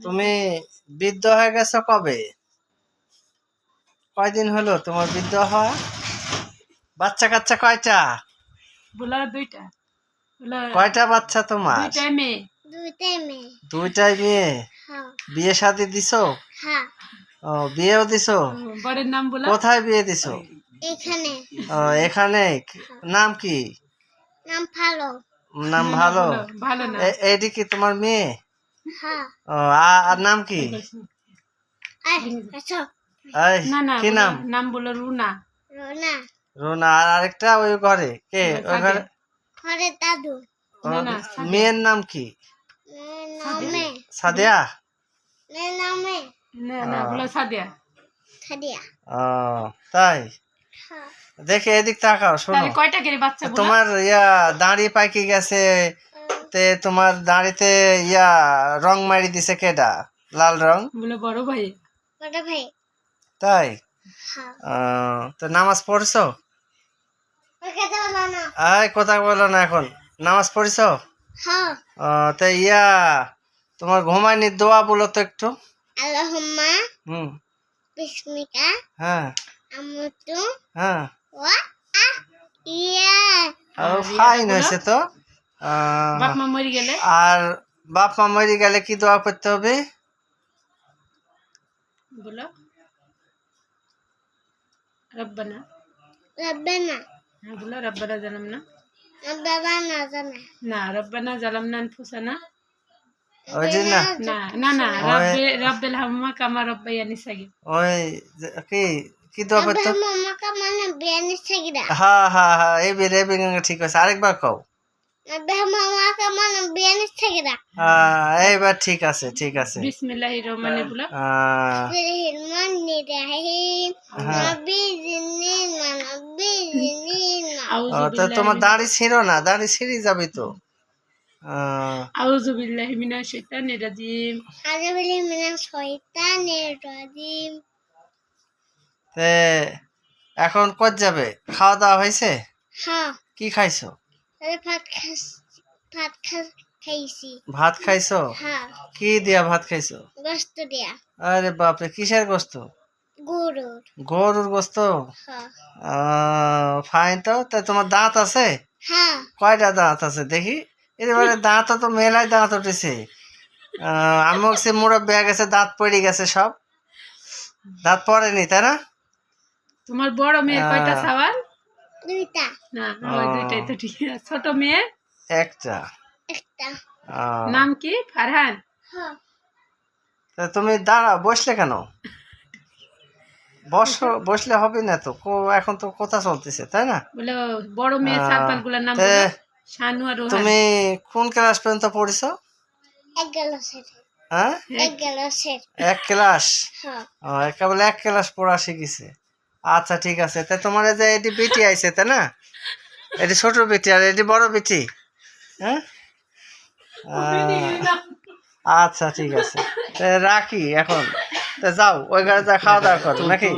তুমি বৃদ্ধ হয়ে গেছো কবে? কয়দিন হলো তোমার বৃদ্ধ হওয়া? বাচ্চা কাচ্চা কয়টা? বলা দুইটা। কয়টা বাচ্চা তোমার? মেয়ে। দুইটাই মেয়ে। দুইটাই মেয়ে? হ্যাঁ। বিয়ে শাদি দিছো? হ্যাঁ। ও বিয়েও দিছো? বরের নাম বলা? কোথায় বিয়ে দিছো? এখানে। ও এখানে? নাম কি? নাম ভালো। নাম ভালো? ভালো না। এইটি কি তোমার মেয়ে? হ্যাঁ আর নাম কি? নাম? নাম বলো রুনা। রোনা। রুনা আর আরেকটা ওই ঘরে কে? ওই ঘরে? ঘরে দাদু। ও, না, না, মেয়ের নাম কি? সাদিয়া। মেয়ের নামে না না বলো সাদিয়া। খাদিয়া ও তাই? হ্যাঁ। দেখে এদিক তাকাও শোনো। কয়টা করে বাচ্চা তোমার ইয়া দাড়ি পাইকে গেছে তে তোমার দাঁড়িতে ইয়া রং মারি দিছে কেডা? লাল রং? বলে বড় ভাই। বড় ভাই। তাই? হ্যাঁ। তো নামাজ পড়ছো? ওই কথা বলো না। আয় কথা বলো না এখন। নামাজ পড়ছো? হ্যাঁ। তো ইয়া তোমার ঘুমায়নি দোয়া বলো তো একটু। আল্লাহুম্মা। হুম। বিস্মিকা। হ্যাঁ। আমুতু। হ্যাঁ। ওয়া আ ইয়া। ও ফাইন হয়েছে তো। বাপ মা মরে গেলে? আর বাপ মা মরে গেলে কি দোয়া করতে হবে? বলো। রব্বানা। রব্বানা। হ্যাঁ বলো রব্বানা রব্বানা না জানা। না রব্বানা জালামনা আনফুসানা ওই না। না না না রব্বে রব্বেল হাম্মা কামা ওই কি কি দোয়া করতে হবে? মামা কা মানে বিয়ানি সাগিরা হ্যাঁ হ্যাঁ হ্যাঁ এই বের ঠিক আছে। আরেকবার কও। এইবার ঠিক আছে ঠিক আছে। বিসমিল্লাহির রহমানির তো তোমার দাড়ি ছিল না দাড়ি ছিঁড়ে যাবে তো। আহ, আউযু বিল্লাহি মিনাশ শাইতানির রাজিম। আজাবিলি মিনাশ শয়তানির রাজিম। তে এখন কত যাবে? খাওয়া দাওয়া হয়েছে? হ্যাঁ। কি খাইছো? ভাত ভাত খাইছি। ভাত খাইছো? হ্যাঁ। কি দিয়া ভাত খাইছো? গোস্ত দিয়া। আরে বাপরে কিসের গোস্ত? গরুর। গরুর গোস্ত? হ্যাঁ। ফাইন তো তা তোমার দাঁত আছে? হ্যাঁ। কয়টা দাঁত আছে দেখি? এবারে দাঁত তো মেলায় দাঁত উঠেছে। আমি সে মুরব্বী গেছে দাঁত পড়ে গেছে সব। দাঁত পড়েনি তাই না? তোমার বড় মেয়ের কয়টা। সওয়াল? দুইটা। না ওই দুইটাই তো ঠিক আছে। ছোট মেয়ে? একটা। একটা। নাম কি? ফারহান? হ্যাঁ। তা তুমি দাঁড়া বসলে কেন? বস বসলে হবে না তো এখন তো কথা চলতেছে তাই না? বলে বড় মেয়ে নাম শানু আর তুমি কোন ক্লাস পর্যন্ত পড়েছো? এক হ্যাঁ? এক ক্লাস? হ্যাঁ। এক ক্লাস পড়া শিখেছে। আচ্ছা ঠিক আছে। তা তোমার এই যে এটি বেটি আইছে তাই না? এটি ছোট বেটি আর এটি বড় বেটি হ্যাঁ? আচ্ছা ঠিক আছে। তা রাখি এখন। তা যাও ওই যা খাওয়া দাওয়া করো নাকি?